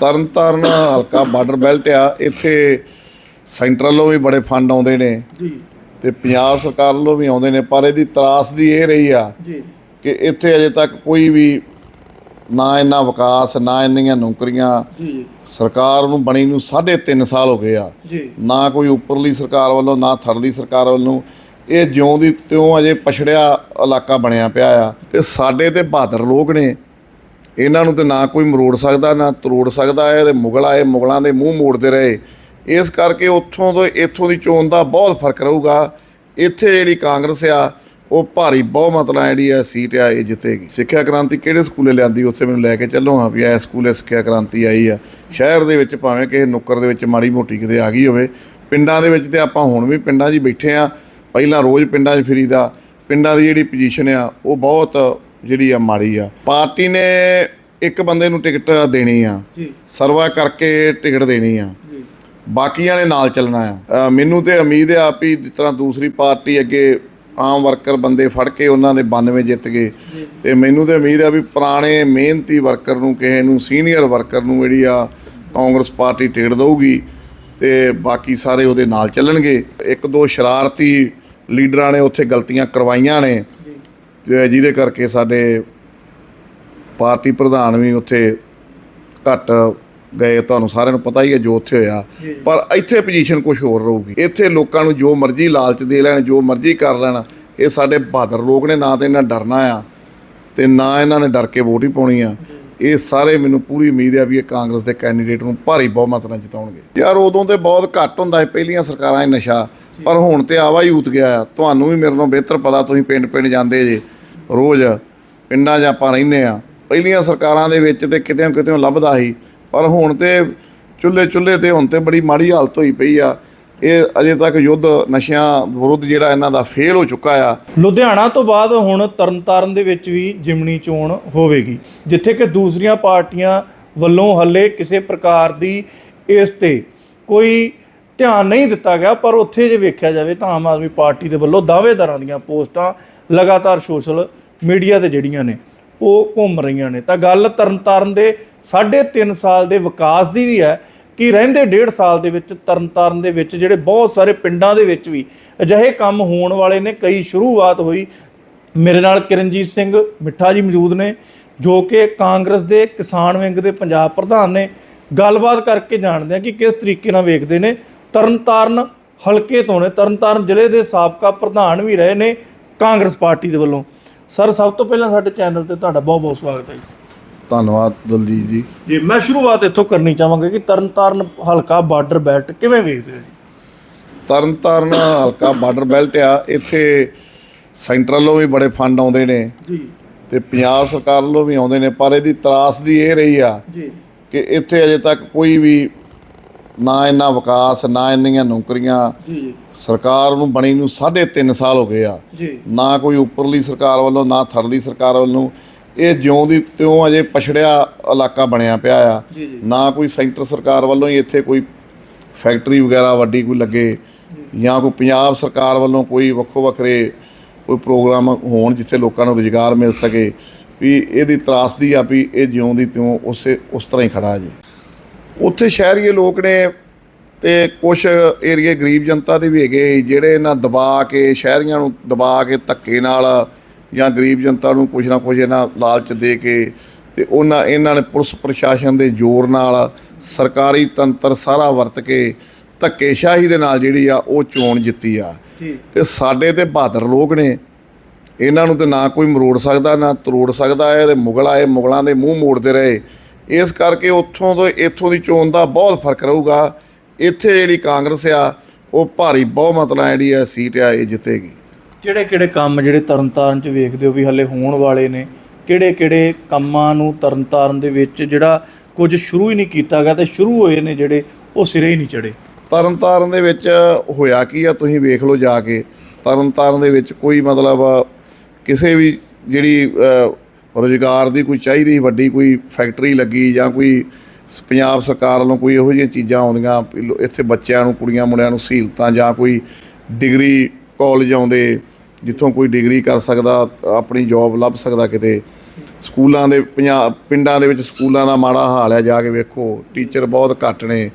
ਤਰਨਤਾਰਨ ਹਲਕਾ border belt ਆ ਇੱਥੇ ਸੈਂਟਰਲ ਵੀ ਬੜੇ ਫੰਡ ਆਉਂਦੇ ਨੇ। ਜੀ। ਤੇ ਪੰਜਾਬ ਸਰਕਾਰ ਵੱਲੋਂ ਵੀ ਆਉਂਦੇ ਨੇ ਪਰ ਇਹਦੀ ਤਰਾਸਦੀ ਇਹ ਰਹੀ ਆ ਜੀ। ਕਿ ਇੱਥੇ ਅਜੇ ਤੱਕ ਕੋਈ ਵੀ ਨਾ ਇੰਨਾ ਵਿਕਾਸ ਨਾ ਇੰਨੀਆਂ ਨੌਕਰੀਆਂ ਜੀ। ਸਰਕਾਰ ਨੂੰ ਬਣੀ ਨੂੰ 3.5 ਸਾਲ ਹੋ ਗਏ ਆ। ਜੀ। ਨਾ ਕੋਈ ਉੱਪਰਲੀ ਸਰਕਾਰ ਵੱਲੋਂ ਨਾ ਥੜਲੀ ਸਰਕਾਰ ਵੱਲੋਂ ਇਹ ਜਿਉਂ ਦੀ ਤਿਉਂ ਅਜੇ ਪਛੜਿਆ ਇਲਾਕਾ ਬਣਿਆ ਪਿਆ ਆ। ਤੇ ਸਾਡੇ ਤੇ ਬਹਾਦਰ ਲੋਕ ਨੇ ਇਹਨਾਂ ਨੂੰ ਤੇ ਨਾ ਕੋਈ ਮਰੋੜ ਸਕਦਾ, ਨਾ ਤਰੋੜ ਸਕਦਾ ਹੈ ਤੇ ਮੁਗਲ ਆਏ, ਮੁਗਲਾਂ ਦੇ ਮੂੰਹ ਮੋੜਦੇ ਰਹੇ। ਇਸ ਕਰਕੇ ਉੱਥੋਂ ਤੋਂ, ਇੱਥੋਂ ਦੀ ਚੋਣ ਦਾ ਬਹੁਤ ਫ਼ਰਕ ਰਹੂਗਾ। ਇੱਥੇ ਜਿਹੜੀ ਕਾਂਗਰਸ ਆ, ਉਹ ਭਾਰੀ ਬਹੁਮਤ ਨਾਲ ਜਿਹੜੀ ਆ ਸੀਟ ਆ, ਇਹ ਜਿੱਤੇਗੀ। ਸਿੱਖਿਆ ਕ੍ਰਾਂਤੀ ਕਿਹੜੇ ਸਕੂਲੇ ਲਿਆਂਦੀ? ਉੱਥੇ ਮੈਨੂੰ ਲੈ ਕੇ ਚੱਲੋ ਹਾਂ ਵੀ ਇਹ ਸਕੂਲੇ ਸਿੱਖਿਆ ਕ੍ਰਾਂਤੀ ਆਈ ਆ। ਸ਼ਹਿਰ ਦੇ ਵਿੱਚ ਭਾਵੇਂ ਕਿਸੇ ਨੁੱਕਰ ਦੇ ਵਿੱਚ ਮਾੜੀ ਮੋਟੀ ਕਿਤੇ ਆ ਗਈ ਹੋਵੇ। ਪਿੰਡਾਂ ਦੇ ਵਿੱਚ ਤੇ ਆਪਾਂ ਹੁਣ ਵੀ ਪਿੰਡਾਂ 'ਚ ਬੈਠੇ ਆ ਪਹਿਲਾਂ ਰੋਜ਼ ਪਿੰਡਾਂ 'ਚ ਫਿਰੀਦਾ। ਪਿੰਡਾਂ ਦੀ ਜਿਹੜੀ ਪੋਜੀਸ਼ਨ ਆ, ਉਹ ਬਹੁਤ ਜਿਹੜੀ ਆ ਮਾੜੀ ਆ। ਪਾਰਟੀ ਨੇ ਇੱਕ ਬੰਦੇ ਨੂੰ ਟਿਕਟ ਦੇਣੀ ਆ। ਸਰਵਾ ਕਰਕੇ ਟਿਕਟ ਦੇਣੀ ਆ। ਬਾਕੀਆਂ ਨੇ ਨਾਲ ਚੱਲਣਾ ਆ। ਮੈਨੂੰ ਤੇ ਉਮੀਦ ਆ ਵੀ ਜਿਸ ਤਰ੍ਹਾਂ ਦੂਸਰੀ ਪਾਰਟੀ ਅੱਗੇ ਆਮ ਵਰਕਰ ਬੰਦੇ ਫੜ ਕੇ ਉਹਨਾਂ ਦੇ 92 ਜਿੱਤ ਗਏ। ਤੇ ਮੈਨੂੰ ਤੇ ਉਮੀਦ ਆ ਵੀ ਪੁਰਾਣੇ ਮਿਹਨਤੀ ਵਰਕਰ ਨੂੰ ਕਿਸੇ ਨੂੰ ਸੀਨੀਅਰ ਵਰਕਰ ਨੂੰ ਜਿਹੜੀ ਆ ਕਾਂਗਰਸ ਪਾਰਟੀ ਟਿਕਟ ਦਊਗੀ ਤੇ ਬਾਕੀ ਸਾਰੇ ਉਹਦੇ ਨਾਲ ਚੱਲਣਗੇ। ਇੱਕ ਦੋ ਸ਼ਰਾਰਤੀ ਲੀਡਰਾਂ ਨੇ ਉੱਥੇ ਗਲਤੀਆਂ ਕਰਵਾਈਆਂ ਨੇ। ਜਿਹਦੇ ਕਰਕੇ ਸਾਡੇ ਪਾਰਟੀ ਪ੍ਰਧਾਨ ਵੀ ਉੱਥੇ ਘੱਟ ਗਏ। ਤੁਹਾਨੂੰ ਸਾਰਿਆਂ ਨੂੰ ਪਤਾ ਹੀ ਹੈ ਜੋ ਉੱਥੇ ਹੋਇਆ। ਪਰ ਇੱਥੇ ਪੋਜੀਸ਼ਨ ਕੁਝ ਹੋਰ ਰਹੂਗੀ। ਇੱਥੇ ਲੋਕਾਂ ਨੂੰ ਜੋ ਮਰਜ਼ੀ ਲਾਲਚ ਦੇ ਲੈਣ ਜੋ ਮਰਜ਼ੀ ਕਰ ਲੈਣ ਇਹ ਸਾਡੇ ਬਹਾਦਰ ਲੋਕ ਨੇ ਨਾ ਤੇ ਇਹਨਾਂ ਡਰਨਾ ਆ ਤੇ ਨਾ ਇਹਨਾਂ ਨੇ ਡਰ ਕੇ ਵੋਟ ਹੀ ਪਾਉਣੀ ਆ। ਇਹ ਸਾਰੇ ਮੈਨੂੰ ਪੂਰੀ ਉਮੀਦ ਆ ਵੀ ਇਹ ਕਾਂਗਰਸ ਦੇ ਕੈਂਡੀਡੇਟ ਨੂੰ ਭਾਰੀ ਬਹੁਮਤ ਨਾਲ ਜਿਤਾਉਣਗੇ। ਯਾਰ ਉਦੋਂ ਤੇ ਬਹੁਤ ਘੱਟ ਹੁੰਦਾ ਸੀ ਪਹਿਲੀਆਂ ਸਰਕਾਰਾਂ 'ਚ ਨਸ਼ਾ ਪਰ ਹੁਣ ਤੇ ਆਵਾ ਹੀ ਉਤ ਗਿਆ। ਤੁਹਾਨੂੰ ਵੀ ਮੇਰੇ ਨਾਲੋਂ ਬਿਹਤਰ ਪਤਾ ਤੁਸੀਂ ਪਿੰਡ ਪਿੰਡ ਜਾਂਦੇ ਜੇ। ਰੋਜ਼ ਪਿੰਡਾਂ 'ਚ ਆਪਾਂ ਰਹਿੰਦੇ ਆ ਪਹਿਲੀਆਂ ਸਰਕਾਰਾਂ ਦੇ ਵਿੱਚ ਤੇ ਕਿਤੇ ਕਿਤੇ ਲੱਭਦਾ ਸੀ। ਪਰ ਹੁਣ ਤੇ ਚੁੱਲ੍ਹੇ ਚੁੱਲ੍ਹੇ ਤੇ ਹੁਣ ਤੇ ਬੜੀ ਮਾੜੀ ਹਾਲਤ ਹੋਈ ਪਈ ਆ। ਇਹ ਅਜੇ ਤੱਕ ਯੁੱਧ ਨਸ਼ਿਆਂ ਵਿਰੁੱਧ ਜਿਹੜਾ ਇਹਨਾਂ ਦਾ ਫੇਲ ਹੋ ਚੁੱਕਾ ਆ। ਲੁਧਿਆਣਾ ਤੋਂ ਬਾਅਦ ਹੁਣ ਤਰਨਤਾਰਨ ਦੇ ਵਿੱਚ ਵੀ ਜਿਮਣੀ ਚੋਣ ਹੋਵੇਗੀ, ਜਿੱਥੇ ਕਿ ਦੂਸਰੀਆਂ ਪਾਰਟੀਆਂ ਵੱਲੋਂ ਹੱਲੇ ਕਿਸੇ ਪ੍ਰਕਾਰ ਦੀ ਇਸ ਤੇ ਕੋਈ ਧਿਆਨ ਨਹੀਂ ਦਿੱਤਾ ਗਿਆ, ਪਰ ਉੱਥੇ ਜੇ ਵੇਖਿਆ ਜਾਵੇ ਤਾਂ ਆਮ ਆਦਮੀ ਪਾਰਟੀ ਦੇ ਵੱਲੋਂ ਦਾਅਵੇਦਾਰਾਂ ਦੀਆਂ ਪੋਸਟਾਂ ਲਗਾਤਾਰ ਸੋਸ਼ਲ ਮੀਡੀਆ ਤੇ ਜਿਹੜੀਆਂ ਨੇ, ਉਹ ਘੁੰਮ ਰਹੀਆਂ ਨੇ। ਤਾਂ ਗੱਲ ਤਰਨਤਾਰਨ ਦੇ 3.5 ਸਾਲ ਦੇ ਵਿਕਾਸ ਦੀ ਵੀ ਹੈ ਕਿ ਰਹਿੰਦੇ ਡੇਢ ਸਾਲ ਦੇ ਵਿੱਚ ਤਰਨਤਾਰਨ ਦੇ ਵਿੱਚ ਜਿਹੜੇ ਬਹੁਤ ਸਾਰੇ ਪਿੰਡਾਂ ਦੇ ਵਿੱਚ ਵੀ ਅਜਿਹੇ ਕੰਮ ਹੋਣ ਵਾਲੇ ਨੇ, ਕਈ ਸ਼ੁਰੂਆਤ ਹੋਈ। ਮੇਰੇ ਨਾਲ ਕਿਰਨਜੀਤ ਸਿੰਘ ਮਿੱਠਾ ਜੀ ਮੌਜੂਦ ਨੇ, ਜੋ ਕਿ ਕਾਂਗਰਸ ਦੇ ਕਿਸਾਨ ਵਿੰਗ ਦੇ ਪੰਜਾਬ ਪ੍ਰਧਾਨ ਨੇ। ਗੱਲਬਾਤ ਕਰਕੇ ਜਾਣਦੇ ਆ ਕਿ ਕਿਸ ਤਰੀਕੇ ਨਾਲ ਵੇਖਦੇ ਨੇ। ਤਰਨਤਾਰਨ ਹਲਕੇ ਤੋਂ ਨੇ। ਤਰਨਤਾਰਨ ਜ਼ਿਲ੍ਹੇ ਦੇ ਸਾਬਕਾ ਪ੍ਰਧਾਨ ਵੀ ਰਹੇ ਨੇ ਕਾਂਗਰਸ ਪਾਰਟੀ ਦੇ ਵੱਲੋਂ। ਸਰ ਸਭ ਤੋਂ ਪਹਿਲਾਂ ਸਾਡੇ ਚੈਨਲ ਤੇ ਤੁਹਾਡਾ ਬਹੁਤ ਬਹੁਤ ਸਵਾਗਤ ਹੈ ਜੀ। ਧੰਨਵਾਦ ਦਲਜੀਤ ਜੀ। ਜੀ ਮੈਂ ਸ਼ੁਰੂਆਤ ਇੱਥੋਂ ਕਰਨੀ ਚਾਹਾਂਗਾ ਕਿ ਤਰਨਤਾਰਨ ਹਲਕਾ ਬਾਰਡਰ ਬੈਲਟ ਕਿਵੇਂ ਵੇਖਦੇ ਹੋ ਜੀ? ਤਰਨਤਾਰਨ ਹਲਕਾ ਬਾਰਡਰ ਬੈਲਟ ਆ ਇੱਥੇ ਸੈਂਟਰਲ ਵੀ ਬੜੇ ਫੰਡ ਆਉਂਦੇ ਨੇ ਜੀ। ਤੇ ਪੰਜਾਬ ਸਰਕਾਰ ਵੱਲੋਂ ਵੀ ਆਉਂਦੇ ਨੇ ਪਰ ਇਹਦੀ ਤਰਾਸਦੀ ਇਹ ਰਹੀ ਆ ਜੀ। ਕਿ ਇੱਥੇ ਅਜੇ ਤੱਕ ਕੋਈ ਵੀ ਨਾ ਇੰਨਾ ਵਿਕਾਸ ਨਾ ਇੰਨੀਆਂ ਨੌਕਰੀਆਂ। ਜੀ ਸਰਕਾਰ ਨੂੰ ਬਣੀ ਨੂੰ 3.5 ਸਾਲ ਹੋ ਗਏ ਆ। ਜੀ। ਨਾ ਕੋਈ ਉੱਪਰਲੀ ਸਰਕਾਰ ਵੱਲੋਂ ਨਾ ਥੜਲੀ ਸਰਕਾਰ ਵੱਲੋਂ। ਇਹ ਜਿਉਂ ਦੀ ਤਿਉਂ ਅਜੇ ਪਛੜਿਆ ਇਲਾਕਾ ਬਣਿਆ ਪਿਆ ਆ। ਨਾ ਕੋਈ ਸੈਂਟਰ ਸਰਕਾਰ ਵੱਲੋਂ ਹੀ ਇੱਥੇ ਕੋਈ ਫੈਕਟਰੀ ਵਗੈਰਾ ਵੱਡੀ ਕੋਈ ਲੱਗੇ। ਜਾਂ। ਕੋਈ ਪੰਜਾਬ ਸਰਕਾਰ ਵੱਲੋਂ ਕੋਈ ਵੱਖੋ ਵੱਖਰੇ ਕੋਈ ਪ੍ਰੋਗਰਾਮ ਹੋਣ ਜਿੱਥੇ ਲੋਕਾਂ ਨੂੰ ਰੁਜ਼ਗਾਰ ਮਿਲ ਸਕੇ। ਵੀ ਇਹਦੀ ਤਰਾਸਦੀ ਆ ਵੀ ਇਹ ਜਿਉਂ ਦੀ ਤਿਉਂ ਉਸੇ ਉਸ ਤਰ੍ਹਾਂ ਹੀ ਖੜਾ ਜੀ। ਉੱਥੇ ਸ਼ਹਿਰੀਏ ਲੋਕ ਨੇ ਤੇ ਕੁਝ ਏਰੀਏ ਗਰੀਬ ਜਨਤਾ ਦੇ ਵੀ ਹੈਗੇ ਜਿਹੜੇ ਇਹਨਾਂ ਦਬਾ ਕੇ ਸ਼ਹਿਰੀਆਂ ਨੂੰ ਦਬਾ ਕੇ ਧੱਕੇ ਨਾਲ ਜਾਂ ਗਰੀਬ ਜਨਤਾ ਨੂੰ ਕੁਝ ਨਾ ਕੁਝ ਇਹਨਾਂ ਲਾਲਚ ਦੇ ਕੇ ਤੇ ਉਹਨਾਂ ਇਹਨਾਂ ਨੇ ਪੁਲਿਸ ਪ੍ਰਸ਼ਾਸਨ ਦੇ ਜ਼ੋਰ ਨਾਲ ਸਰਕਾਰੀ ਤੰਤਰ ਸਾਰਾ ਵਰਤ ਕੇ ਧੱਕੇਸ਼ਾਹੀ ਦੇ ਨਾਲ ਜਿਹੜੀ ਆ ਉਹ ਚੋਣ ਜਿੱਤੀ ਆ। ਤੇ ਸਾਡੇ ਤੇ ਬਹਾਦਰ ਲੋਕ ਨੇ। ਇਹਨਾਂ ਨੂੰ ਤੇ ਨਾ ਕੋਈ ਮਰੋੜ ਸਕਦਾ ਨਾ ਤਰੋੜ ਸਕਦਾ ਹੈ ਤੇ ਮੁਗਲ ਆਏ ਮੁਗਲਾਂ ਦੇ ਮੂੰਹ ਮੋੜਦੇ ਰਹੇ। ਇਸ ਕਰਕੇ ਉੱਥੋਂ ਤੋਂ ਇੱਥੋਂ ਦੀ ਚੋਣ ਦਾ ਬਹੁਤ ਫ਼ਰਕ ਰਹੂਗਾ। ਇੱਥੇ ਜਿਹੜੀ ਕਾਂਗਰਸ ਆ ਉਹ ਭਾਰੀ ਬਹੁਮਤ ਨਾਲ ਜਿਹੜੀ ਆ ਸੀਟ ਆ ਇਹ ਜਿੱਤੇਗੀ। ਕਿਹੜੇ ਕਿਹੜੇ ਕੰਮ ਜਿਹੜੇ ਤਰਨਤਾਰਨ ਚ ਵੇਖਦੇ ਹੋ ਵੀ ਹੱਲੇ ਹੋਣ ਵਾਲੇ ਨੇ? ਕਿਹੜੇ ਕਿਹੜੇ ਕੰਮਾਂ ਨੂੰ ਤਰਨਤਾਰਨ ਦੇ ਵਿੱਚ ਜਿਹੜਾ ਕੁਝ ਸ਼ੁਰੂ ਹੀ ਨਹੀਂ ਕੀਤਾ ਗਿਆ ਤੇ ਸ਼ੁਰੂ ਹੋਏ ਨੇ ਜਿਹੜੇ ਉਹ ਸਿਰੇ ਹੀ ਨਹੀਂ ਚੜੇ ਤਰਨਤਾਰਨ ਦੇ ਵਿੱਚ ਹੋਇਆ ਕੀ ਆ ਤੁਸੀਂ ਵੇਖ ਲਓ ਜਾ ਕੇ। ਤਰਨਤਾਰਨ ਦੇ ਵਿੱਚ ਕੋਈ ਮਤਲਬ ਕਿਸੇ ਵੀ ਜਿਹੜੀ ਰੋਜ਼ਗਾਰ ਦੀ ਕੋਈ ਚਾਹੀਦੀ ਵੱਡੀ ਕੋਈ ਫੈਕਟਰੀ ਲੱਗੀ ਜਾਂ ਕੋਈ ਸ- ਪੰਜਾਬ ਸਰਕਾਰ ਵੱਲੋਂ ਕੋਈ ਇਹੋ ਜਿਹੀਆਂ ਚੀਜ਼ਾਂ ਆਉਂਦੀਆਂ, ਵੀ ਇੱਥੇ ਬੱਚਿਆਂ ਨੂੰ, ਕੁੜੀਆਂ ਮੁੰਡਿਆਂ ਨੂੰ ਸਹੂਲਤਾਂ ਜਾਂ ਕੋਈ ਡਿਗਰੀ ਕਾਲਜ ਆਉਂਦੇ, ਜਿੱਥੋਂ ਕੋਈ ਡਿਗਰੀ ਕਰ ਸਕਦਾ, ਆਪਣੀ ਜੌਬ ਲੱਭ ਸਕਦਾ ਕਿਤੇ। ਸਕੂਲਾਂ ਦੇ ਪੰਜਾਬ ਪਿੰਡਾਂ ਦੇ ਵਿੱਚ ਸਕੂਲਾਂ ਦਾ ਮਾੜਾ ਹਾਲ ਹੈ, ਜਾ ਕੇ ਵੇਖੋ ਟੀਚਰ ਬਹੁਤ ਘੱਟ ਨੇ।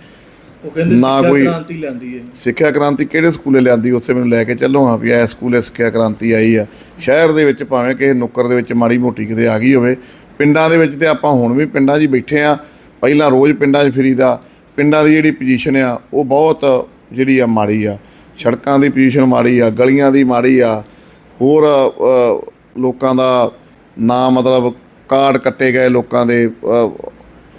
ਉਹ ਕਹਿੰਦੇ ਨਾ ਸਿੱਖਿਆ ਕੋਈ- ਕ੍ਰਾਂਤੀ ਲੈਂਦੀ ਹੈ। ਸਿੱਖਿਆ ਕ੍ਰਾਂਤੀ ਕਿਹੜੇ ਸਕੂਲੇ ਲਿਆਂਦੀ? ਉੱਥੇ ਮੈਨੂੰ ਲੈ ਕੇ ਚੱਲੋ ਹਾਂ ਵੀ ਇਹ ਸਕੂਲੇ ਸਿੱਖਿਆ ਕ੍ਰਾਂਤੀ ਆਈ ਆ। ਸ਼ਹਿਰ ਦੇ ਵਿੱਚ ਭਾਵੇਂ ਕਿਸੇ ਨੁੱਕਰ ਦੇ ਵਿੱਚ ਮਾੜੀ ਮੋਟੀ ਕਿਤੇ ਆ ਗਈ ਹੋਵੇ ਪਿੰਡਾਂ ਦੇ ਵਿੱਚ ਤੇ ਆਪਾਂ ਹੁਣ ਵੀ ਪਿੰਡਾਂ 'ਚ ਹੀ ਬੈਠੇ ਆ ਪਹਿਲਾਂ ਰੋਜ਼ ਪਿੰਡਾਂ 'ਚ ਫਿਰੀਦਾ ਪਿੰਡਾਂ ਦੀ ਜਿਹੜੀ ਪੋਜੀਸ਼ਨ ਆ ਉਹ ਬਹੁਤ ਜਿਹੜੀ ਆ ਮਾੜੀ ਆ। ਸੜਕਾਂ ਦੀ ਪੋਜੀਸ਼ਨ ਮਾੜੀ ਆ ਗਲੀਆਂ ਦੀ ਮਾੜੀ ਆ। ਹੋਰ ਅ, ਲੋਕਾਂ ਦਾ ਨਾ ਮਤਲਬ ਕਾਰਡ ਕੱਟੇ ਗਏ ਲੋਕਾਂ ਦੇ ਅ,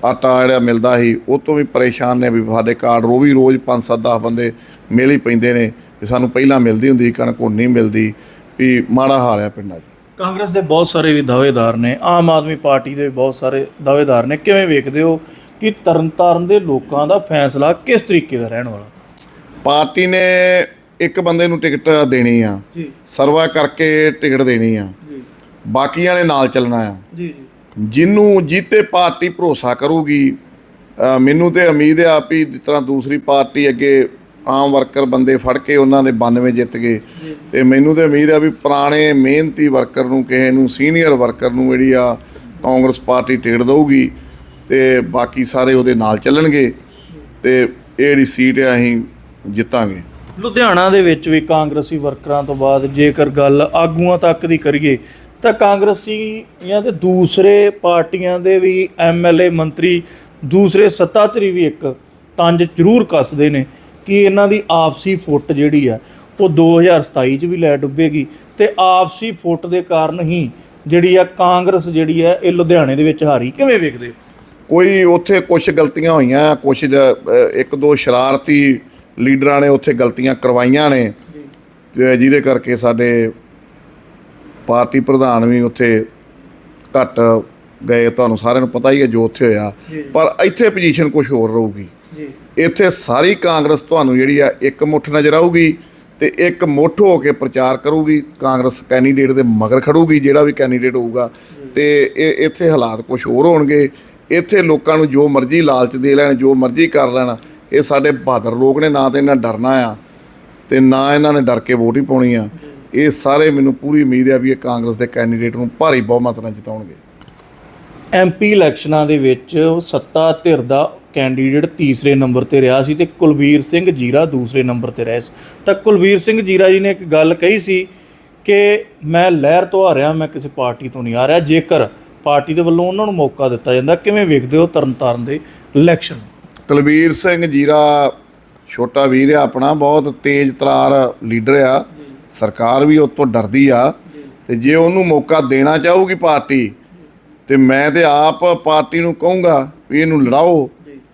ਆਟਾ ਜਿਹੜਾ ਮਿਲਦਾ ਸੀ ਉਹ ਤੋਂ ਵੀ ਪਰੇਸ਼ਾਨ ਨੇ ਵੀ ਸਾਡੇ ਕਾਰਡ ਰੋ ਵੀ ਰੋਜ਼ 5 7 10 ਬੰਦੇ ਮਿਲ ਹੀ ਪੈਂਦੇ ਨੇ ਵੀ ਸਾਨੂੰ ਪਹਿਲਾਂ ਮਿਲਦੀ ਹੁੰਦੀ ਸੀ, ਕਣਕ ਹੁਣ ਨਹੀਂ ਮਿਲਦੀ ਵੀ ਮਾੜਾ ਹਾਲ ਆ ਪਿੰਡਾਂ 'ਚ। ਕਾਂਗਰਸ ਦੇ ਬਹੁਤ ਸਾਰੇ ਵੀ ਦਾਅਵੇਦਾਰ ਨੇ ਆਮ ਆਦਮੀ ਪਾਰਟੀ ਦੇ ਬਹੁਤ ਸਾਰੇ ਦਾਅਵੇਦਾਰ ਨੇ ਕਿਵੇਂ ਵੇਖਦੇ ਹੋ ਕਿ ਤਰਨਤਾਰਨ ਦੇ ਲੋਕਾਂ ਦਾ ਫੈਸਲਾ ਕਿਸ ਤਰੀਕੇ ਦਾ ਰਹਿਣ ਵਾਲਾ? ਪਾਰਟੀ ਨੇ ਇੱਕ ਬੰਦੇ ਨੂੰ ਟਿਕਟ ਦੇਣੀ ਆ ਜੀ। ਸਰਵਾ ਕਰਕੇ ਟਿਕਟ ਦੇਣੀ ਆ ਜੀ। ਬਾਕੀਆਂ ਨੇ ਨਾਲ ਚੱਲਣਾ ਆ। ਜੀ ਜੀ। ਜਿਹਨੂੰ ਜਿੱਤੇ ਪਾਰਟੀ ਭਰੋਸਾ ਕਰੂਗੀ ਮੈਨੂੰ ਤੇ ਉਮੀਦ ਆ ਵੀ ਜਿਸ ਤਰ੍ਹਾਂ ਦੂਸਰੀ ਪਾਰਟੀ ਅੱਗੇ ਆਮ ਵਰਕਰ ਬੰਦੇ ਫੜ ਕੇ ਉਹਨਾਂ ਦੇ 92 ਜਿੱਤ ਗਏ। ਤੇ ਮੈਨੂੰ ਤੇ ਉਮੀਦ ਆ ਵੀ ਪੁਰਾਣੇ ਮਿਹਨਤੀ ਵਰਕਰ ਨੂੰ, ਕਿਸੇ ਨੂੰ ਸੀਨੀਅਰ ਵਰਕਰ ਨੂੰ ਜਿਹੜੀ ਆ ਕਾਂਗਰਸ ਪਾਰਟੀ ਟਿਕਟ ਦੇਊਗੀ ਤੇ ਬਾਕੀ ਸਾਰੇ ਉਹਦੇ ਨਾਲ ਚੱਲਣਗੇ ਤੇ ਇਹ ਜਿਹੜੀ ਸੀਟ ਆ ਅਸੀਂ ਜਿੱਤਾਂਗੇ। ਲੁਧਿਆਣਾ ਦੇ ਵਿੱਚ ਵੀ ਕਾਂਗਰਸੀ ਵਰਕਰਾਂ ਤੋਂ ਬਾਅਦ ਜੇਕਰ ਗੱਲ ਆਗੂਆਂ ਤੱਕ ਦੀ ਕਰੀਏ ਤਾਂ ਕਾਂਗਰਸੀਆਂ ਦੇ ਦੂਸਰੇ ਪਾਰਟੀਆਂ ਦੇ ਵੀ ਐਮਐਲਏ ਮੰਤਰੀ ਦੂਸਰੇ ਸੱਤਾਧਰੀ ਵੀ ਇੱਕ ਤੰਜ ਜ਼ਰੂਰ ਕੱਸਦੇ ਨੇ ਕਿ ਇਹਨਾਂ ਦੀ ਆਪਸੀ ਫੁੱਟ ਜਿਹੜੀ ਆ, ਉਹ 2027 ਚ ਵੀ ਲੈ ਡੁੱਬੇਗੀ ਤੇ ਆਪਸੀ ਫੁੱਟ ਦੇ ਕਾਰਨ ਹੀ ਜਿਹੜੀ ਆ ਕਾਂਗਰਸ ਜਿਹੜੀ ਆ, ਇਹ ਲੁਧਿਆਣੇ ਦੇ ਵਿੱਚ ਹਾਰੀ। ਕਿਵੇਂ ਵੇਖਦੇ? ਕੋਈ ਉੱਥੇ ਕੁਝ ਗਲਤੀਆਂ ਹੋਈਆਂ ਕੁਝ ਇੱਕ ਦੋ ਸ਼ਰਾਰਤੀ ਲੀਡਰਾਂ ਨੇ ਉੱਥੇ ਗਲਤੀਆਂ ਕਰਵਾਈਆਂ ਨੇ ਜਿਹਦੇ ਕਰਕੇ ਸਾਡੇ ਪਾਰਟੀ ਪ੍ਰਧਾਨ ਵੀ ਉੱਥੇ ਘਟ ਗਏ ਤੁਹਾਨੂੰ ਸਾਰਿਆਂ ਨੂੰ ਪਤਾ ਹੀ ਹੈ ਜੋ ਉੱਥੇ ਹੋਇਆ। ਪਰ ਇੱਥੇ ਪੋਜੀਸ਼ਨ ਕੁਝ ਹੋਰ ਰਹੂਗੀ। ਜੀ। ਇੱਥੇ ਸਾਰੀ ਕਾਂਗਰਸ ਤੁਹਾਨੂੰ ਜਿਹੜੀ ਆ ਇੱਕ ਮੁੱਠ ਨਜ਼ਰ ਆਊਗੀ ਤੇ ਇੱਕ ਮੁੱਠ ਹੋ ਕੇ ਪ੍ਰਚਾਰ ਕਰੂਗੀ। ਕਾਂਗਰਸ ਕੈਂਡੀਡੇਟ ਦੇ ਮਗਰ ਖੜੂਗੀ ਜਿਹੜਾ ਵੀ ਕੈਂਡੀਡੇਟ ਹੋਊਗਾ। ਤੇ ਇਹ ਇੱਥੇ ਹਾਲਾਤ ਕੁਝ ਹੋਰ ਹੋਣਗੇ। ਇੱਥੇ ਲੋਕਾਂ ਨੂੰ ਜੋ ਮਰਜ਼ੀ ਲਾਲਚ ਦੇ ਲੈਣ ਜੋ ਮਰਜ਼ੀ ਕਰ ਲੈਣ ਇਹ ਸਾਡੇ ਬਹਾਦਰ ਲੋਕ ਨੇ ਨਾ ਤੇ ਇਹਨਾਂ ਡਰਨਾ ਆ ਤੇ ਨਾ ਇਹਨਾਂ ਨੇ ਡਰ ਕੇ ਵੋਟ ਹੀ ਪਾਉਣੀ ਆ। ਇਹ ਸਾਰੇ ਮੈਨੂੰ ਪੂਰੀ ਉਮੀਦ ਆ ਵੀ ਇਹ ਕਾਂਗਰਸ ਦੇ ਕੈਂਡੀਡੇਟ ਨੂੰ ਭਾਰੀ ਬਹੁਮਤ ਨਾਲ ਜਿਤਾਉਣਗੇ। ਐਮਪੀ ਇਲੈਕਸ਼ਨਾਂ ਦੇ ਵਿੱਚ ਸੱਤਾ ਧਿਰ ਦਾ ਕੈਂਡੀਡੇਟ ਤੀਸਰੇ ਨੰਬਰ ਤੇ ਰਿਹਾ ਸੀ ਤੇ ਕੁਲਵੀਰ ਸਿੰਘ ਜੀਰਾ ਦੂਸਰੇ ਨੰਬਰ ਤੇ ਰਹੇ ਸੀ। ਤਾਂ ਕੁਲਵੀਰ ਸਿੰਘ ਜੀਰਾ ਜੀ ਨੇ ਇੱਕ ਗੱਲ ਕਹੀ ਸੀ ਕਿ ਮੈਂ ਲਹਿਰ ਤੋਂ ਆ ਰਿਹਾ ਮੈਂ ਕਿਸੇ ਪਾਰਟੀ ਤੋਂ ਨਹੀਂ ਆ ਰਿਹਾ ਜੇਕਰ ਪਾਰਟੀ ਦੇ ਵੱਲੋਂ ਉਹਨਾਂ ਨੂੰ ਮੌਕਾ ਦਿੱਤਾ ਜਾਂਦਾ ਕਿਵੇਂ ਵੇਖਦੇ ਹੋ ਤਰਨਤਾਰਨ ਦੇ ਇਲੈਕਸ਼ਨ? ਕੁਲਬੀਰ ਸਿੰਘ ਜੀਰਾ ਛੋਟਾ ਵੀਰ ਆ ਆਪਣਾ ਬਹੁਤ ਤੇਜ਼ ਤਰਾਰ ਲੀਡਰ ਆ। ਸਰਕਾਰ ਵੀ ਉਹ ਤੋਂ ਡਰਦੀ ਆ ਤੇ ਜੇ ਉਹਨੂੰ ਮੌਕਾ ਦੇਣਾ ਚਾਹੂਗੀ ਪਾਰਟੀ, ਤੇ ਮੈਂ ਤੇ ਆਪ ਪਾਰਟੀ ਨੂੰ ਕਹੂੰਗਾ ਵੀ ਇਹਨੂੰ ਲੜਾਓ।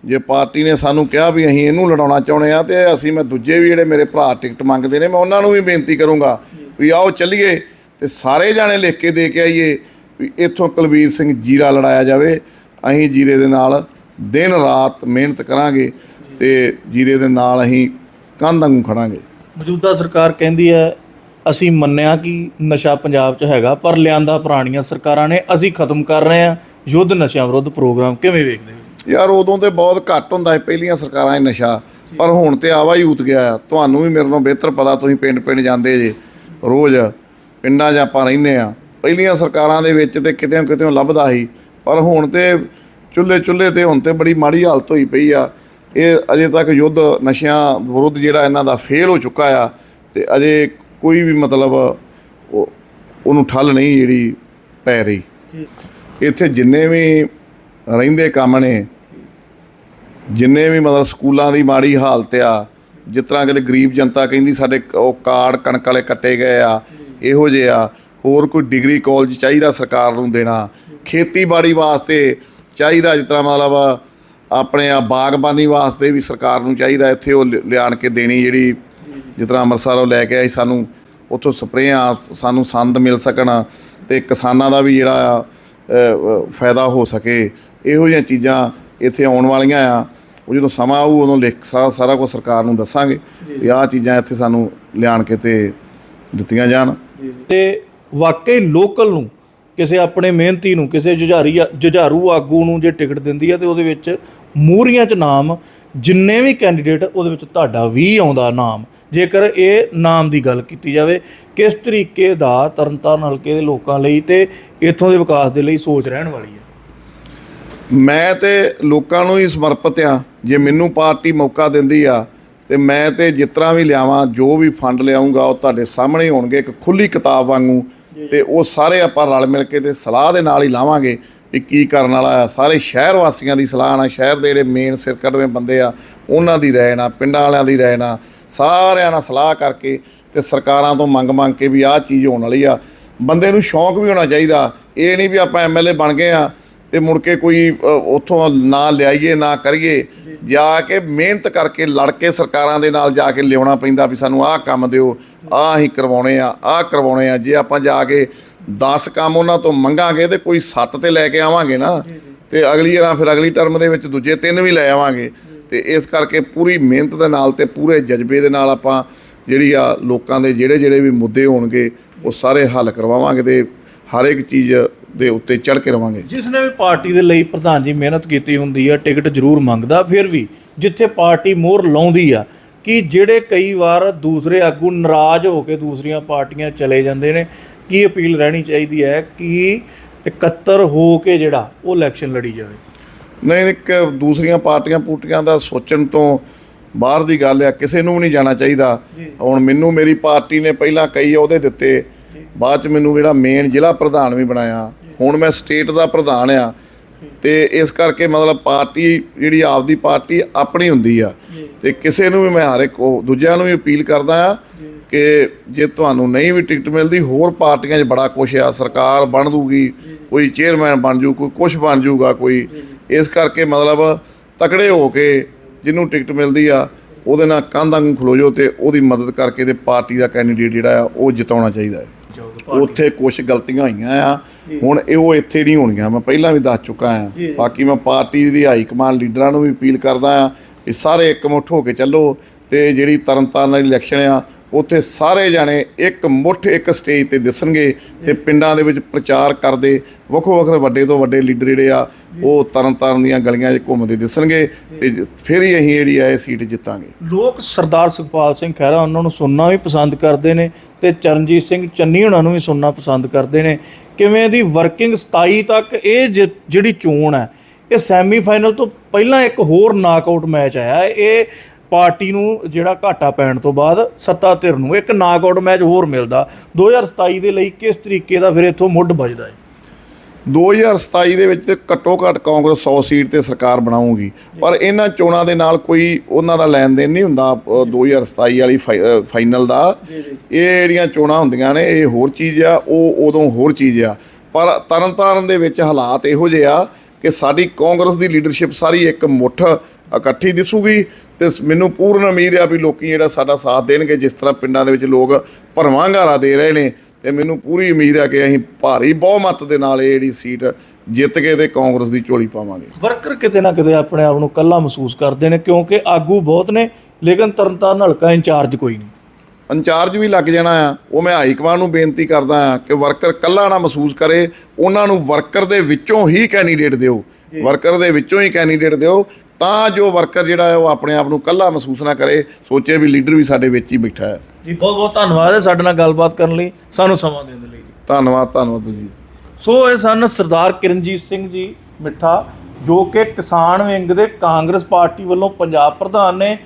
ਜੇ ਪਾਰਟੀ ਨੇ ਸਾਨੂੰ ਕਿਹਾ ਵੀ ਅਸੀਂ ਇਹਨੂੰ ਲੜਾਉਣਾ ਚਾਹੁੰਦੇ ਆ ਤੇ ਅਸੀਂ ਮੈਂ ਦੂਜੇ ਵੀ ਜਿਹੜੇ ਮੇਰੇ ਭਰਾ ਟਿਕਟ ਮੰਗਦੇ ਨੇ, ਮੈਂ ਉਹਨਾਂ ਨੂੰ ਵੀ ਬੇਨਤੀ ਕਰੂੰਗਾ ਵੀ ਆਓ ਚੱਲੀਏ ਤੇ ਸਾਰੇ ਜਾਣੇ ਲਿਖ ਕੇ ਦੇ ਕੇ ਆਈਏ ਵੀ ਇੱਥੋਂ ਕੁਲਵੀਰ ਸਿੰਘ ਜੀਰਾ ਲੜਾਇਆ ਜਾਵੇ। ਅਸੀਂ ਜੀਰੇ ਦੇ ਨਾਲ ਦਿਨ ਰਾਤ ਮਿਹਨਤ ਕਰਾਂਗੇ ਤੇ ਜੀਰੇ ਦੇ ਨਾਲ ਅਸੀਂ ਕੰਧ ਵਾਂਗੂ ਖੜਾਂਗੇ। ਮੌਜੂਦਾ ਸਰਕਾਰ ਕਹਿੰਦੀ ਹੈ ਅਸੀਂ ਮੰਨਿਆ ਕਿ ਨਸ਼ਾ ਪੰਜਾਬ 'ਚ ਹੈਗਾ, ਪਰ ਲਿਆਂਦਾ ਪੁਰਾਣੀਆਂ ਸਰਕਾਰਾਂ ਨੇ, ਅਸੀਂ ਖਤਮ ਕਰ ਰਹੇ ਹਾਂ। ਯੁੱਧ ਨਸ਼ਿਆਂ ਵਿਰੁੱਧ ਪ੍ਰੋਗਰਾਮ ਕਿਵੇਂ ਵੇਖਦੇ ਹੋ? ਯਾਰ, ਉਦੋਂ ਤੇ ਬਹੁਤ ਘੱਟ ਹੁੰਦਾ ਸੀ, ਪਹਿਲੀਆਂ ਸਰਕਾਰਾਂ 'ਚ ਨਸ਼ਾ। ਪਰ ਹੁਣ ਤੇ ਆਵਾ ਹੀ ਉਤ ਗਿਆ। ਆ ਤੁਹਾਨੂੰ ਵੀ ਮੇਰੇ ਨਾਲੋਂ ਬਿਹਤਰ ਪਤਾ, ਤੁਸੀਂ ਪਿੰਡ ਪਿੰਡ ਜਾਂਦੇ ਜੇ, ਰੋਜ਼ ਪਿੰਡਾਂ 'ਚ ਆਪਾਂ ਰਹਿੰਦੇ ਆ ਪਹਿਲੀਆਂ ਸਰਕਾਰਾਂ ਦੇ ਵਿੱਚ ਤੇ ਕਿਤੇ ਕਿਤੇ ਲੱਭਦਾ ਸੀ। ਪਰ ਹੁਣ ਤੇ ਚੁੱਲ੍ਹੇ ਚੁੱਲ੍ਹੇ ਤੇ ਹੁਣ ਤੇ ਬੜੀ ਮਾੜੀ ਹਾਲਤ ਹੋਈ ਪਈ ਆ। ਇਹ ਅਜੇ ਤੱਕ ਯੁੱਧ ਨਸ਼ਿਆਂ ਵਿਰੁੱਧ ਜਿਹੜਾ ਇਹਨਾਂ ਦਾ ਫੇਲ ਹੋ ਚੁੱਕਾ ਆ, ਤੇ ਅਜੇ ਕੋਈ ਵੀ ਮਤਲਬ ਉਹ ਉਹਨੂੰ ਠੱਲ ਨਹੀਂ ਜਿਹੜੀ ਪੈ ਰਹੀ। ਇੱਥੇ ਜਿੰਨੇ ਵੀ ਰਹਿੰਦੇ ਕੰਮ ਨੇ ਜਿੰਨੇ ਵੀ ਮਤਲਬ ਸਕੂਲਾਂ ਦੀ ਮਾੜੀ ਹਾਲਤ ਆ ਜਿਸ ਤਰ੍ਹਾਂ ਕਿ ਗਰੀਬ ਜਨਤਾ ਕਹਿੰਦੀ ਸਾਡੇ ਕ- ਉਹ ਕਾਰਡ ਕਣਕ ਵਾਲੇ ਕੱਟੇ ਗਏ ਆ ਇਹੋ ਜਿਹੇ ਆ ਹੋਰ ਕੋਈ ਡਿਗਰੀ ਕਾਲਜ ਚਾਹੀਦਾ ਸਰਕਾਰ ਨੂੰ ਦੇਣਾ ਖੇਤੀਬਾੜੀ ਵਾਸਤੇ ਚਾਹੀਦਾ ਜਿਸ ਤਰ੍ਹਾਂ ਮਤਲਬ ਆਪਣੇ ਆ ਬਾਗਬਾਨੀ ਵਾਸਤੇ ਵੀ ਸਰਕਾਰ ਨੂੰ ਚਾਹੀਦਾ ਇੱਥੇ ਉਹ ਲਿ- ਲਿਆਣ ਕੇ ਦੇਣੀ ਜਿਹੜੀ ਜਿਸ ਤਰ੍ਹਾਂ ਅੰਮ੍ਰਿਤਸਰੋਂ ਲੈ ਕੇ ਆਈ ਸਾਨੂੰ ਉੱਥੋਂ ਸਪਰੇਆਂ, ਸਾਨੂੰ ਸੰਦ ਮਿਲ ਸਕਣ ਤੇ ਕਿਸਾਨਾਂ ਦਾ ਵੀ ਜਿਹੜਾ ਆ ਫਾਇਦਾ ਹੋ ਸਕੇ। ਇਹੋ ਜਿਹੀਆਂ ਚੀਜ਼ਾਂ ਇੱਥੇ ਆਉਣ ਵਾਲੀਆਂ ਆ। ਉਹ ਜਦੋਂ ਸਮਾਂ ਆਊ, ਉਦੋਂ ਲਿਖ ਸਾਰਾ ਸਾਰਾ ਕੁਝ ਸਰਕਾਰ ਨੂੰ ਦੱਸਾਂਗੇ ਵੀ ਆਹ ਚੀਜ਼ਾਂ ਇੱਥੇ ਸਾਨੂੰ ਲਿਆਣ ਕੇ ਤੇ ਦਿੱਤੀਆਂ ਜਾਣ। ਤੇ ਵਾਕਈ ਲੋਕਲ ਨੂੰ, ਕਿਸੇ ਆਪਣੇ ਮਿਹਨਤੀ ਨੂੰ, ਕਿਸੇ ਜੁਝਾਰੀ ਜੁਝਾਰੂ ਆਗੂ ਨੂੰ ਜੇ ਟਿਕਟ ਦਿੰਦੀ ਹੈ ਤੇ ਉਹਦੇ ਵਿੱਚ ਮੂਹਰੀਆਂ 'ਚ ਨਾਮ, ਜਿੰਨੇ ਵੀ ਕੈਂਡੀਡੇਟ ਉਹਦੇ ਵਿੱਚ ਤੁਹਾਡਾ ਵੀ ਆਉਂਦਾ ਨਾਮ। ਜੇਕਰ ਇਹ ਨਾਮ ਦੀ ਗੱਲ ਕੀਤੀ ਜਾਵੇ ਕਿਸ ਤਰੀਕੇ ਦਾ ਤਰਨਤਾਰਨ ਹਲਕੇ ਦੇ ਲੋਕਾਂ ਲਈ ਤੇ ਇੱਥੋਂ ਦੇ ਵਿਕਾਸ ਦੇ ਲਈ ਸੋਚ ਰਹਿਣ ਵਾਲੀ ਹੈ? ਮੈਂ ਤੇ ਲੋਕਾਂ ਨੂੰ ਹੀ ਸਮਰਪਿਤ ਆ ਜੇ ਮੈਨੂੰ ਪਾਰਟੀ ਮੌਕਾ ਦਿੰਦੀ ਆ ਤੇ ਮੈਂ ਤੇ ਤਰ੍ਹਾਂ ਵੀ ਲਿਆਵਾਂ ਜੋ ਵੀ ਫੰਡ ਲਿਆਉਂਗਾ ਉਹ ਤੁਹਾਡੇ ਸਾਹਮਣੇ ਹੋਣਗੇ ਇੱਕ ਖੁੱਲੀ ਕਿਤਾਬ ਵਾਂਗੂ ਤੇ ਉਹ ਸਾਰੇ ਆਪਾਂ ਰਲ ਮਿਲ ਕੇ ਤੇ ਸਲਾਹ ਦੇ ਨਾਲ ਹੀ ਲਾਵਾਂਗੇ ਵੀ ਕੀ ਕਰਨ ਵਾਲਾ ਆ। ਸਾਰੇ ਸ਼ਹਿਰ ਵਾਸੀਆਂ ਦੀ ਸਲਾਹ ਨਾਲ ਸ਼ਹਿਰ ਦੇ ਜਿਹੜੇ ਮੇਨ ਸਿਰਕੜਵੇਂ ਬੰਦੇ ਆ ਉਹਨਾਂ ਦੀ ਰਾਏ ਨਾਲ ਪਿੰਡਾਂ ਵਾਲਿਆਂ ਦੀ ਰਾਏ ਨਾਲ ਸਾਰਿਆਂ ਨਾਲ ਸਲਾਹ ਕਰਕੇ ਤੇ ਸਰਕਾਰਾਂ ਤੋਂ ਮੰਗ ਮੰਗ ਕੇ ਵੀ ਆਹ ਚੀਜ਼ ਹੋਣ ਵਾਲੀ ਆ। ਬੰਦੇ ਨੂੰ ਸ਼ੌਂਕ ਵੀ ਹੋਣਾ ਚਾਹੀਦਾ। ਇਹ ਨਹੀਂ ਵੀ ਆਪਾਂ ਐਮਐਲਏ ਬਣ ਗਏ ਆ ਤੇ ਮੁੜ ਕੇ ਕੋਈ ਉੱਥੋਂ ਨਾ ਲਿਆਈਏ, ਨਾ ਕਰੀਏ। ਜਾ ਕੇ ਮਿਹਨਤ ਕਰਕੇ ਲੜ ਕੇ ਸਰਕਾਰਾਂ ਦੇ ਨਾਲ ਜਾ ਕੇ ਲਿਆਉਣਾ ਪੈਂਦਾ ਵੀ ਸਾਨੂੰ ਆਹ ਕੰਮ ਦਿਓ, ਆਹ ਅਸੀਂ ਕਰਵਾਉਣੇ ਆ, ਆਹ ਕਰਵਾਉਣੇ ਆ। ਜੇ ਆਪਾਂ ਜਾ ਕੇ 10 ਕੰਮ ਉਹਨਾਂ ਤੋਂ ਮੰਗਾਂਗੇ ਤੇ ਕੋਈ 7 ਤੇ ਲੈ ਕੇ ਆਵਾਂਗੇ ਨਾ, ਤੇ ਅਗਲੀ ਵਾਰ ਫਿਰ ਅਗਲੀ ਟਰਮ ਦੇ ਵਿੱਚ ਦੂਜੇ ਤਿੰਨ ਵੀ ਲੈ ਆਵਾਂਗੇ। ਤੇ ਇਸ ਕਰਕੇ ਪੂਰੀ ਮਿਹਨਤ ਦੇ ਨਾਲ ਤੇ ਪੂਰੇ ਜਜ਼ਬੇ ਦੇ ਨਾਲ ਆਪਾਂ ਜਿਹੜੀ ਆ ਲੋਕਾਂ ਦੇ ਜਿਹੜੇ ਜਿਹੜੇ ਵੀ ਮੁੱਦੇ ਹੋਣਗੇ, ਉਹ ਸਾਰੇ ਹੱਲ ਕਰਵਾਵਾਂਗੇ ਤੇ ਹਰ ਇੱਕ ਚੀਜ਼ ਦੇ ਉੱਤੇ ਚੜ ਕੇ ਰਵਾਂਗੇ। ਜਿਸ ਨੇ ਵੀ ਪਾਰਟੀ ਦੇ ਲਈ ਪ੍ਰਧਾਨ ਜੀ ਮਿਹਨਤ ਕੀਤੀ ਹੁੰਦੀ ਆ, ਟਿਕਟ ਜ਼ਰੂਰ ਮੰਗਦਾ, ਫਿਰ ਵੀ ਜਿੱਥੇ ਪਾਰਟੀ ਮੋਹਰ ਲਾਉਂਦੀ ਆ, ਕਿ ਜਿਹੜੇ ਕਈ ਵਾਰ ਦੂਸਰੇ ਆਗੂ ਨਾਰਾਜ਼ ਹੋ ਕੇ ਦੂਸਰੀਆਂ ਪਾਰਟੀਆਂ ਚਲੇ ਜਾਂਦੇ ਨੇ, ਕੀ ਅਪੀਲ ਰਹਿਣੀ ਚਾਹੀਦੀ ਹੈ ਕਿ ਇਕੱਤਰ ਹੋ ਕੇ ਜਿਹੜਾ ਉਹ ਇਲੈਕਸ਼ਨ ਲੜੀ ਜਾਵੇ? ਨਹੀਂ ਇੱਕ ਦੂਸਰੀਆਂ ਪਾਰਟੀਆਂ ਪੂਟੀਆਂ ਦਾ ਸੋਚਣ ਤੋਂ ਬਾਹਰ ਦੀ ਗੱਲ ਆ ਕਿਸੇ ਨੂੰ ਵੀ ਨਹੀਂ ਜਾਣਾ ਚਾਹੀਦਾ। ਹੁਣ ਮੈਨੂੰ ਮੇਰੀ ਪਾਰਟੀ ਨੇ ਪਹਿਲਾਂ ਕਈ ਅਹੁਦੇ ਦਿੱਤੇ। ਬਾਅਦ ਚ ਮੈਨੂੰ ਜਿਹੜਾ ਮੇਨ ਜ਼ਿਲ੍ਹਾ ਪ੍ਰਧਾਨ ਵੀ ਬਣਾਇਆ। ਹੁਣ ਮੈਂ ਸਟੇਟ ਦਾ ਪ੍ਰਧਾਨ ਆ। ਤੇ ਇਸ ਕਰਕੇ ਮਤਲਬ ਪਾਰਟੀ ਜਿਹੜੀ ਆਪਦੀ ਪਾਰਟੀ ਆਪਣੀ ਹੁੰਦੀ ਆ। ਤੇ ਕਿਸੇ ਨੂੰ ਵੀ ਮੈਂ ਹਰ ਇੱਕ ਦੂਜਿਆਂ ਨੂੰ ਵੀ ਅਪੀਲ ਕਰਦਾ ਆ ਕਿ ਜੇ ਤੁਹਾਨੂੰ ਨਹੀਂ ਵੀ ਟਿਕਟ ਮਿਲਦੀ ਹੋਰ ਪਾਰਟੀਆਂ 'ਚ ਬੜਾ ਕੁਛ ਆ। ਸਰਕਾਰ ਬਣ ਦੂਗੀ ਕੋਈ ਚੇਅਰਮੈਨ ਬਣ ਜੂ ਕੋਈ ਕੁਛ ਬਣ ਜੂਗਾ ਕੋਈ ਇਸ ਕਰਕੇ ਮਤਲਬ ਤਕੜੇ ਹੋ ਕੇ ਜਿਹਨੂੰ ਟਿਕਟ ਮਿਲਦੀ ਆ ਉਹਦੇ ਨਾਲ ਕੰਧ ਵਾਂਗੂ ਖਲੋ ਜਾਓ ਤੇ ਉਹਦੀ ਮਦਦ ਕਰਕੇ ਤੇ ਪਾਰਟੀ ਦਾ ਕੈਂਡੀਡੇਟ ਜਿਹੜਾ ਆ ਉਹ ਜਿਤਾਉਣਾ ਚਾਹੀਦਾ ਹੈ। ਉੱਥੇ ਕੁਝ ਗਲਤੀਆਂ ਹੋਈਆਂ ਆ। ਹੁਣ ਇਹ ਉਹ ਇੱਥੇ ਨਹੀਂ ਹੋਣਗੀਆਂ ਮੈਂ ਪਹਿਲਾਂ ਵੀ ਦੱਸ ਚੁੱਕਾ ਆ। ਬਾਕੀ ਮੈਂ ਪਾਰਟੀ ਦੀ ਹਾਈ ਕਮਾਂਡ ਲੀਡਰਾਂ ਨੂੰ ਵੀ ਅਪੀਲ ਕਰਦਾ ਆ ਵੀ ਸਾਰੇ ਇਕਮੁੱਠ ਹੋ ਕੇ ਚੱਲੋ ਤੇ ਜਿਹੜੀ ਤਰਨਤਾਰਨ ਵਾਲੀ ਇਲੈਕਸ਼ਨ ਆ ਉੱਥੇ ਸਾਰੇ ਜਾਣੇ ਇੱਕ ਮੁੱਠ, ਇੱਕ ਸਟੇਜ ਤੇ ਦਿਸਣਗੇ ਤੇ ਪਿੰਡਾਂ ਦੇ ਵਿੱਚ ਪ੍ਰਚਾਰ ਕਰਦੇ ਵੱਖੋ ਵੱਖਰੇ ਵੱਡੇ ਤੋਂ ਵੱਡੇ ਲੀਡਰ ਜਿਹੜੇ ਆ, ਉਹ ਤਰਨਤਾਰਨ ਦੀਆਂ ਗਲੀਆਂ 'ਚ ਘੁੰਮਦੇ ਦਿਸਣਗੇ ਤੇ ਫਿਰ ਹੀ ਅਸੀਂ ਜਿਹੜੀ ਆ ਇਹ ਸੀਟ ਜਿੱਤਾਂਗੇ। ਲੋਕ ਸਰਦਾਰ ਸੁਖਪਾਲ ਸਿੰਘ ਖਹਿਰਾ, ਉਹਨਾਂ ਨੂੰ ਸੁਣਨਾ ਵੀ ਪਸੰਦ ਕਰਦੇ ਨੇ ਤੇ ਚਰਨਜੀਤ ਸਿੰਘ ਚੰਨੀ ਉਹਨਾਂ ਨੂੰ ਵੀ ਸੁਣਨਾ ਪਸੰਦ ਕਰਦੇ ਨੇ। ਕਿਵੇਂ ਦੀ ਵਰਕਿੰਗ 27 ਤੱਕ ਇਹ ਜਿਹੜੀ ਚੋਣ ਹੈ, ਇਹ ਸੈਮੀਫਾਈਨਲ ਤੋਂ ਪਹਿਲਾਂ ਇੱਕ ਹੋਰ ਨਾਕਆਊਟ ਮੈਚ ਆਇਆ। ਇਹ ਪਾਰਟੀ ਨੂੰ ਜਿਹੜਾ ਘਾਟਾ ਪੈਣ ਤੋਂ ਬਾਅਦ ਸੱਤਾ ਧਿਰ ਨੂੰ ਇੱਕ ਨਾਕਆਊਟ ਮੈਚ ਹੋਰ ਮਿਲਦਾ। 2027 ਦੇ ਲਈ ਕਿਸ ਤਰੀਕੇ ਦਾ ਫਿਰ ਇੱਥੋਂ ਮੁੱਢ ਵੱਜਦਾ ਹੈ? 2027 ਦੇ ਵਿੱਚ ਘੱਟੋ ਘੱਟ ਕਾਂਗਰਸ 100 ਸੀਟ ਤੇ ਸਰਕਾਰ ਬਣਾਊਗੀ। ਪਰ ਇਹਨਾਂ ਚੋਣਾਂ ਦੇ ਨਾਲ ਕੋਈ ਉਹਨਾਂ ਦਾ ਲੈਣ ਦੇਣ ਨਹੀਂ ਹੁੰਦਾ ਅ, 2027 ਵਾਲੀ ਫਾਈ- ਫਾਈਨਲ ਦਾ। ਇਹ ਜਿਹੜੀਆਂ ਚੋਣਾਂ ਹੁੰਦੀਆਂ ਨੇ ਇਹ ਹੋਰ ਚੀਜ਼ ਆ ਉਹ ਉਦੋਂ ਹੋਰ ਚੀਜ਼ ਆ। ਪਰ ਤਰਨਤਾਰਨ ਦੇ ਵਿੱਚ ਹਾਲਾਤ ਇਹੋ ਜਿਹੇ ਆ ਕਿ ਸਾਡੀ ਕਾਂਗਰਸ ਦੀ ਲੀਡਰਸ਼ਿਪ ਸਾਰੀ ਇੱਕ ਮੁੱਠ ਇਕੱਠੀ ਦਿਸੂਗੀ ਤੇ ਮੈਨੂੰ ਪੂਰਨ ਉਮੀਦ ਆ ਵੀ ਲੋਕੀ ਜਿਹੜਾ ਸਾਡਾ ਸਾਥ ਦੇਣਗੇ ਜਿਸ ਤਰ੍ਹਾਂ ਪਿੰਡਾਂ ਦੇ ਵਿੱਚ ਲੋਕ ਭਰਵਾਂ ਘਾਰਾ ਦੇ ਰਹੇ ਨੇ ਤੇ ਮੈਨੂੰ ਪੂਰੀ ਉਮੀਦ ਹੈ ਕਿ ਅਸੀਂ ਭਾਰੀ ਬਹੁਮਤ ਦੇ ਨਾਲ ਇਹ ਜਿਹੜੀ ਸੀਟ ਜਿੱਤ ਕੇ ਤੇ ਕਾਂਗਰਸ ਦੀ ਝੋਲੀ ਪਾਵਾਂਗੇ। ਵਰਕਰ ਕਿਤੇ ਨਾ ਕਿਤੇ ਆਪਣੇ ਆਪ ਨੂੰ ਕੱਲਾ ਮਹਿਸੂਸ ਕਰਦੇ ਨੇ ਕਿਉਂਕਿ ਆਗੂ ਬਹੁਤ ਨੇ ਲੇਕਿਨ ਤਰਨਤਾਰਨ ਹਲਕਾ ਇੰਚਾਰਜ ਕੋਈ ਨਹੀਂ। ਇੰਚਾਰਜ ਵੀ ਲੱਗ ਜਾਣਾ ਆ। ਉਹ ਮੈਂ ਹਾਈ ਕਮਾਂਡ ਨੂੰ ਬੇਨਤੀ ਕਰਦਾ ਆ ਕਿ ਵਰਕਰ ਕੱਲਾ ਨਾ ਮਹਿਸੂਸ ਕਰੇ। ਉਹਨਾਂ ਨੂੰ ਵਰਕਰ ਦੇ ਵਿੱਚੋਂ ਹੀ ਕੈਂਡੀਡੇਟ ਦਿਓ। ਵਰਕਰ ਦੇ ਵਿੱਚੋਂ ਹੀ ਕੈਂਡੀਡੇਟ ਦਿਓ ਤਾਂ ਜੋ ਵਰਕਰ ਜਿਹੜਾ ਹੈ ਉਹ ਆਪਣੇ ਆਪ ਨੂੰ ਕੱਲਾ ਮਹਿਸੂਸ ਨਾ ਕਰੇ ਸੋਚੇ ਵੀ ਲੀਡਰ ਵੀ ਸਾਡੇ ਵਿੱਚ ਹੀ ਬੈਠਾ ਹੈ। ਜੀ ਬਹੁਤ ਬਹੁਤ ਧੰਨਵਾਦ ਹੈ ਸਾਡੇ ਨਾਲ ਗੱਲਬਾਤ ਕਰਨ ਲਈ ਸਾਨੂੰ ਸਮਾਂ ਦੇਣ ਦੇ ਲਈ ਜੀ। ਧੰਨਵਾਦ ਧੰਨਵਾਦ ਜੀ। ਸੋ ਇਹ ਸਨ ਸਰਦਾਰ ਕਿਰਨਜੀਤ ਸਿੰਘ ਜੀ ਮਿੱਠਾ ਜੋ ਕਿ ਕਿਸਾਨ ਵਿੰਗ ਦੇ ਕਾਂਗਰਸ ਪਾਰਟੀ ਵੱਲੋਂ ਪੰਜਾਬ ਪ੍ਰਧਾਨ ਨੇ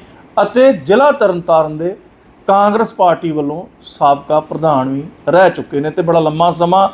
ਅਤੇ ਜ਼ਿਲ੍ਹਾ ਤਰਨਤਾਰਨ ਦੇ ਕਾਂਗਰਸ ਪਾਰਟੀ ਵੱਲੋਂ ਸਾਬਕਾ ਪ੍ਰਧਾਨ ਵੀ ਰਹਿ ਚੁੱਕੇ ਨੇ ਤੇ ਬੜਾ ਲੰਮਾ ਸਮਾਂ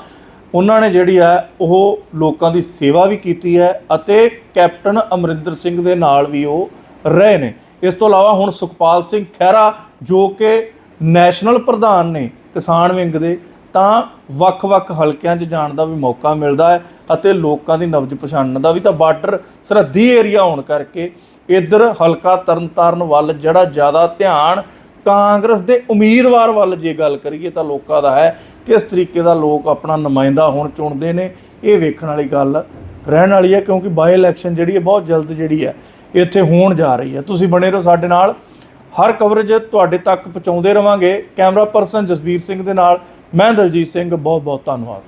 ਉਹਨਾਂ ਨੇ ਜਿਹੜੀ ਹੈ ਉਹ ਲੋਕਾਂ ਦੀ ਸੇਵਾ ਵੀ ਕੀਤੀ ਹੈ ਅਤੇ ਕੈਪਟਨ ਅਮਰਿੰਦਰ ਸਿੰਘ ਦੇ ਨਾਲ ਵੀ ਉਹ ਰਹੇ ਨੇ। ਇਸ ਤੋਂ ਇਲਾਵਾ ਹੁਣ ਸੁਖਪਾਲ ਸਿੰਘ ਖਹਿਰਾ ਜੋ ਕਿ ਨੈਸ਼ਨਲ ਪ੍ਰਧਾਨ ਨੇ ਕਿਸਾਨ ਵਿੰਗ ਦੇ, ਤਾਂ ਵੱਖ-ਵੱਖ ਹਲਕਿਆਂ 'ਚ ਜਾਣ ਦਾ ਵੀ ਮੌਕਾ ਮਿਲਦਾ ਹੈ ਅਤੇ ਲੋਕਾਂ ਦੀ ਨਬਜ਼ ਪਛਾਣਨ ਦਾ ਵੀ ਤਾਂ ਬਾਰਡਰ ਸਰਹੱਦੀ ਏਰੀਆ ਹੋਣ ਕਰਕੇ ਇੱਧਰ ਹਲਕਾ ਤਰਨਤਾਰਨ ਵੱਲ ਜਿਹੜਾ ਜ਼ਿਆਦਾ ਧਿਆਨ ਕਾਂਗਰਸ ਦੇ ਉਮੀਦਵਾਰ ਵੱਲ ਜੇ ਗੱਲ ਕਰੀਏ ਤਾਂ ਲੋਕਾਂ ਦਾ ਹੈ ਕਿਸ ਤਰੀਕੇ ਦਾ ਲੋਕ ਆਪਣਾ ਨੁਮਾਇੰਦਾ ਹੁਣ ਚੁਣਦੇ ਨੇ, ਇਹ ਵੇਖਣ ਵਾਲੀ ਗੱਲ ਰਹਿਣ ਵਾਲੀ ਹੈ ਕਿਉਂਕਿ ਬਾਈ ਇਲੈਕਸ਼ਨ ਜਿਹੜੀ ਹੈ ਬਹੁਤ ਜਲਦ ਜਿਹੜੀ ਹੈ, ਇੱਥੇ ਹੋਣ ਜਾ ਰਹੀ ਹੈ। ਤੁਸੀਂ ਬਣੇ ਰਹੋ ਸਾਡੇ ਨਾਲ। ਹਰ ਕਵਰੇਜ ਤੁਹਾਡੇ ਤੱਕ ਪਹੁੰਚਾਉਂਦੇ ਰਵਾਂਗੇ। ਕੈਮਰਾ ਪਰਸਨ ਜਸਬੀਰ ਸਿੰਘ ਦੇ ਨਾਲ, ਮੈਂ ਦਲਜੀਤ ਸਿੰਘ ਬਹੁਤ ਬਹੁਤ ਧੰਨਵਾਦ।